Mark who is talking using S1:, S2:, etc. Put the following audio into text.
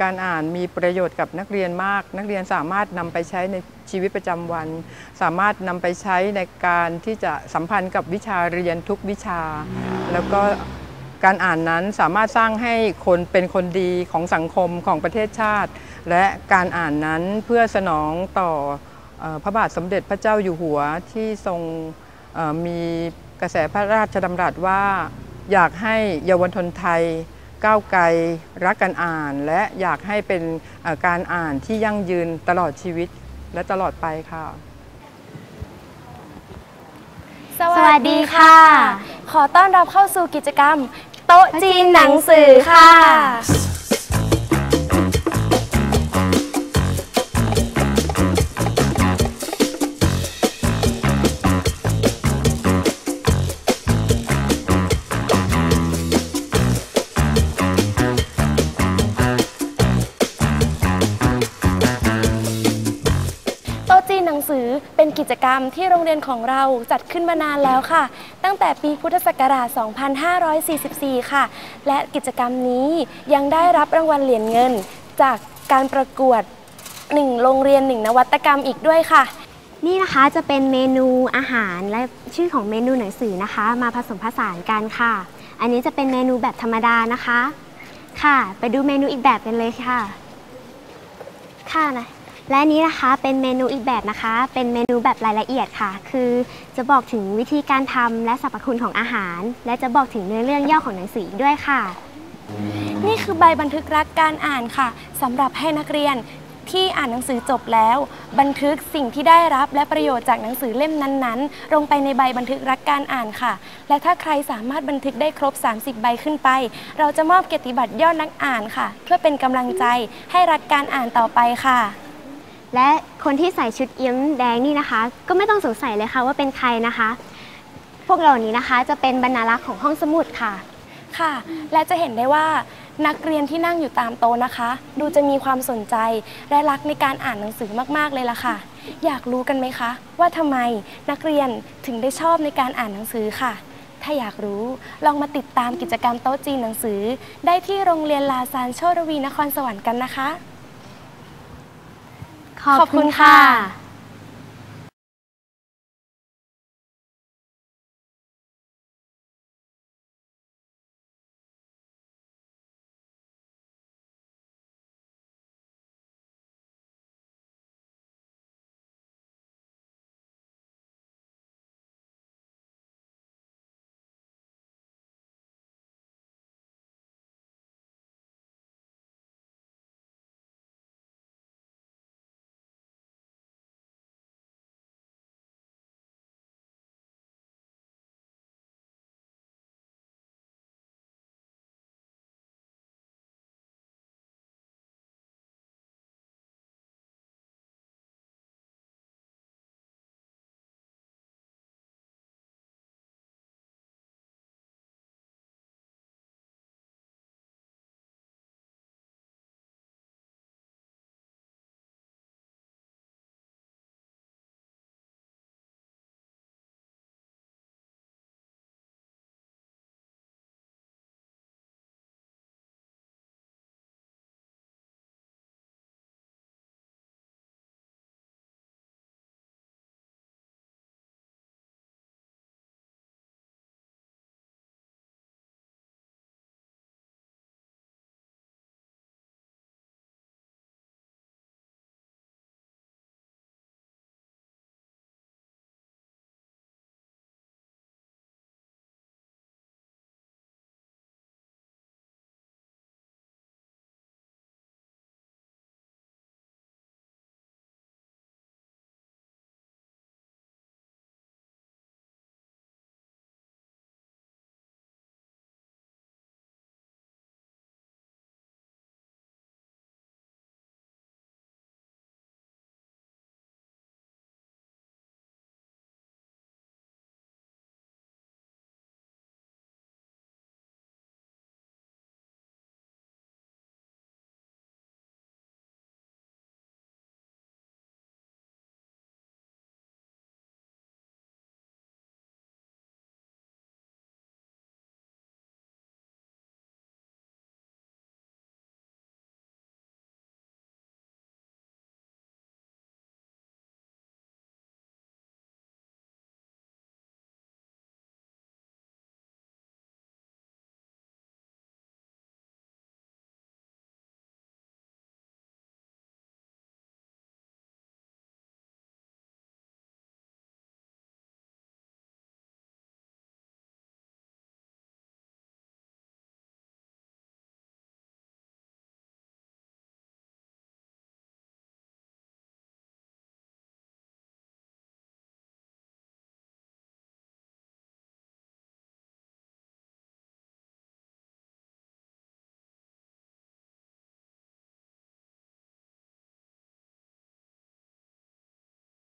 S1: การอ่านมีประโยชน์กับนักเรียนมาก นักเรียนสามารถนำไปใช้ในชีวิตประจำวัน สามารถนำไปใช้ในการที่จะสัมพันธ์กับวิชาเรียนทุกวิชา แล้วก็การอ่านนั้นสามารถสร้างให้คนเป็นคนดีของสังคมของประเทศชาติ และการอ่านนั้นเพื่อสนองต่ออพระบาทสมเด็จพระเจ้าอยู่หัวที่ทรงมีกระแสพระราชดำรัสว่าอยากให้เยาวชนไทย ก้าวไกลรักการอ่าน และอยากให้เป็นการอ่านที่ยั่งยืนตลอดชีวิตและตลอดไปค่ะ
S2: สวัสดีค่ะ ขอต้อนรับเข้าสู่กิจกรรม โต๊ะจีนหนังสือค่ะ จกรรมที่โรงเรียนของเราจัดขึ้นมานานแล้วค่ะ ตั้งแต่ปีพุทธศักราช 2544 ค่ะ และกิจกรรมนี้ยังได้รับรางวัลเหรียญเงิน จากการประกวด 1 โรงเรียน 1 นวัตกรรมอีกด้วยค่ะ
S3: นี่นะคะจะเป็นเมนูอาหารและชื่อของเมนูหนังสือนะคะ มาผสมผสานกันค่ะ อันนี้จะเป็นเมนูแบบธรรมดานะคะ ค่ะ ไปดูเมนูอีกแบบกันเลยค่ะ ค่ะนะ และนี้นะคะเป็นเมนูอีกแบบนะคะ เป็นเมนูแบบรายละเอียดค่ะ คือจะบอกถึงวิธีการทำและสรรพคุณของอาหาร และจะบอกถึงเนื้อเรื่องย่อของหนังสืออีกด้วยค่ะ
S2: นี่คือใบบันทึกรักการอ่านค่ะสำหรับให้นักเรียนที่อ่านหนังสือจบแล้ว บันทึกสิ่งที่ได้รับและประโยชน์จากหนังสือเล่มนั้นๆ ลงไปในใบบันทึกรักการอ่านค่ะ และถ้าใครสามารถบันทึกได้ครบ 30 ใบขึ้นไป เราจะมอบเกียรติบัตรยอดนักอ่านค่ะ เพื่อเป็นกำลังใจให้รักการอ่านต่อไปค่ะ
S3: และคนที่ใส่ชุดเอี้ยมแดงนี่นะคะ ก็ไม่ต้องสงสัยเลยค่ะว่าเป็นใครนะคะ พวกเรานี้นะคะจะเป็นบรรณารักษ์ของห้องสมุดค่ะ
S2: ค่ะ และจะเห็นได้ว่านักเรียนที่นั่งอยู่ตามโต๊ะนะคะ ดูจะมีความสนใจและรักในการอ่านหนังสือมากๆเลยล่ะค่ะ อยากรู้กันไหมคะ ว่าทำไมนักเรียนถึงได้ชอบในการอ่านหนังสือค่ะ ถ้าอยากรู้ลองมาติดตามกิจกรรมโต๊ะจีนหนังสือ ได้ที่โรงเรียนลาซานโชรวีนครสวรรค์กันนะคะ
S3: ขอบคุณค่ะ